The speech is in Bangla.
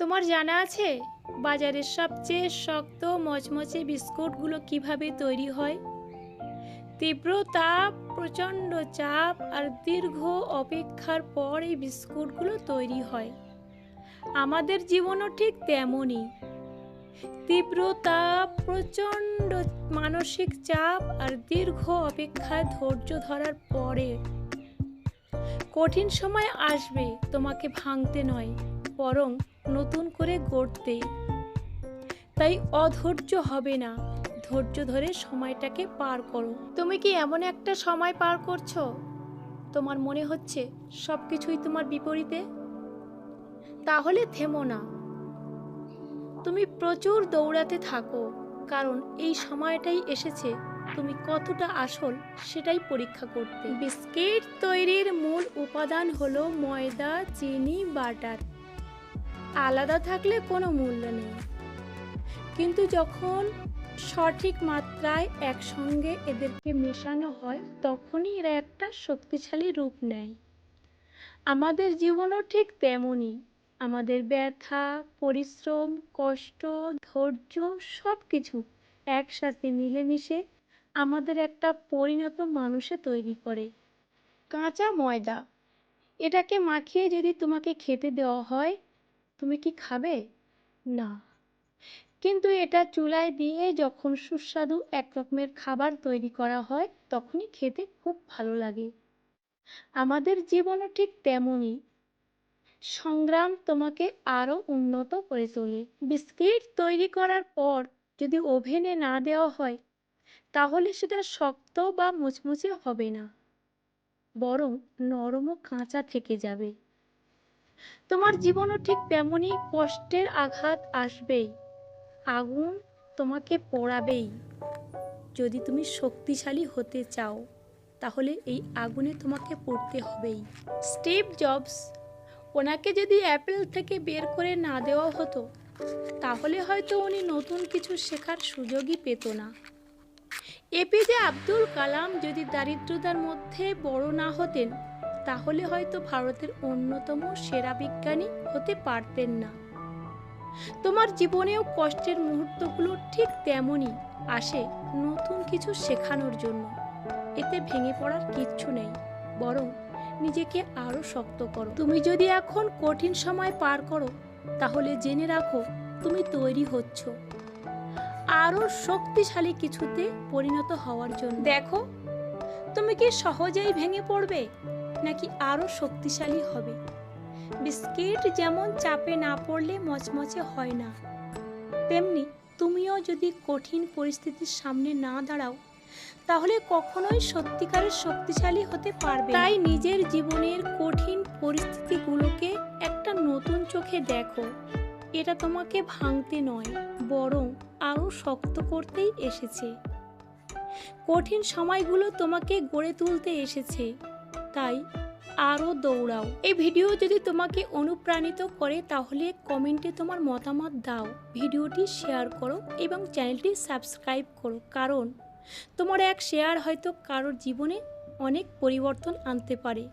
তোমার জানা আছে? বাজারের সবচেয়ে শক্ত, মচমচে বিস্কুটগুলো কীভাবে তৈরি হয়? তীব্র তাপ, প্রচণ্ড চাপ আর দীর্ঘ অপেক্ষার পর এই বিস্কুটগুলো তৈরি হয়। আমাদের জীবনও ঠিক তেমনই। তীব্র তাপ, প্রচণ্ড মানসিক চাপ আর দীর্ঘ অপেক্ষায় ধৈর্য ধরার পরে কঠিন সময় আসবে তোমাকে ভাঙতে নয়, বরং নতুন করে গড়তে। তাই অধৈর্য হবে না, ধৈর্য ধরে সময়টাকে পার করো। তুমি কি এমন একটা সময় পার করছ? তোমার মনে হচ্ছে সব কিছুই তোমার বিপরীতে? তাহলে থেমো না। তুমি প্রচুর দৌড়াতে থাকো, কারণ এই সময়টাই এসেছে তুমি কতটা আসল সেটাই পরীক্ষা করতে। বিস্কিট তৈরির মূল উপাদান হলো ময়দা, চিনি, বাটার। আলাদা থাকলে কোনো মূল্য নেই। কিন্তু যখন সঠিক মাত্রায় একসঙ্গে এদেরকে মেশানো হয়, তখনই এরা একটা শক্তিশালী রূপ নেয়। আমাদের জীবনও ঠিক তেমনই। আমাদের ব্যথা, পরিশ্রম, কষ্ট, ধৈর্য সব কিছু একসাথে মিলেমিশে আমাদের একটা পরিণত মানুষে তৈরি করে। কাঁচা ময়দা। এটাকে মাখিয়ে যদি তোমাকে খেতে দেওয়া হয়, তুমি কি খাবে? না। কিন্তু এটা চুলায় দিয়ে যখন সুস্বাদু এক রকমের খাবার তৈরি করা হয়, তখনই খেতে খুব ভালো লাগে। আমাদের জীবনও ঠিক তেমনই। সংগ্রাম তোমাকে আরও উন্নত করে তোলে। বিস্কিট তৈরি করার পর যদি ওভেনে না দেওয়া হয় তাহলে সেটা শক্ত বা মুচমুচে হবে না। বরং নরম ও কাঁচা থেকে যাবে। তোমার জীবনও ঠিক তেমনই কষ্টের আঘাত আসবেই। আগুন তোমাকে পোড়াবেই। যদি তুমি শক্তিশালী হতে চাও, তাহলে এই আগুনে তোমাকে পড়তে হবেই। স্টিভ জবস, ওনাকে যদি অ্যাপেল থেকে বের করে না দেওয়া হতো, তাহলে হয়তো উনি নতুন কিছু শেখার সুযোগই পেত না। এপিজে আব্দুল কালাম যদি দারিদ্রতার মধ্যে বড় না হতেন, তাহলে হয়তো ভারতের অন্যতম সেরা বিজ্ঞানী হতে পারতেন না। তোমার জীবনেও কষ্টের মুহূর্তগুলো ঠিক তেমনই আসে নতুন কিছু শেখানোর জন্য। এতে ভেঙে পড়ার কিচ্ছু নেই, বরং নিজেকে আরও শক্ত করো। তুমি যদি এখন কঠিন সময় পার করো, তাহলে জেনে রাখো তুমি তৈরি হচ্ছ। আরও শক্তিশালী কিছুতে পরিণত হওয়ার জন্য। দেখো তুমি কি সহজেই ভেঙে পড়বে নাকি আরও শক্তিশালী হবে? বিস্কিট যেমন চাপে না পড়লে মচমচে হয় না তেমনি তুমিও যদি কঠিন পরিস্থিতির সামনে না দাঁড়াও তাহলে কখনোই সত্যিকারের শক্তিশালী হতে পারবে তাই নিজের জীবনের কঠিন পরিস্থিতিগুলোকে একটা নতুন চোখে দেখো। এটা তোমাকে ভাঙতে নয়, বরং আরও শক্ত করতেই এসেছে। কঠিন সময়গুলো তোমাকে গড়ে তুলতে এসেছে, তাই আরও দৌড়াও। এই ভিডিও যদি তোমাকে অনুপ্রাণিত করে, তাহলে কমেন্টে তোমার মতামত দাও, ভিডিওটি শেয়ার করো এবং চ্যানেলটি সাবস্ক্রাইব করো, কারণ তোমার এক শেয়ার হয়তো কারোর জীবনে অনেক পরিবর্তন আনতে পারে।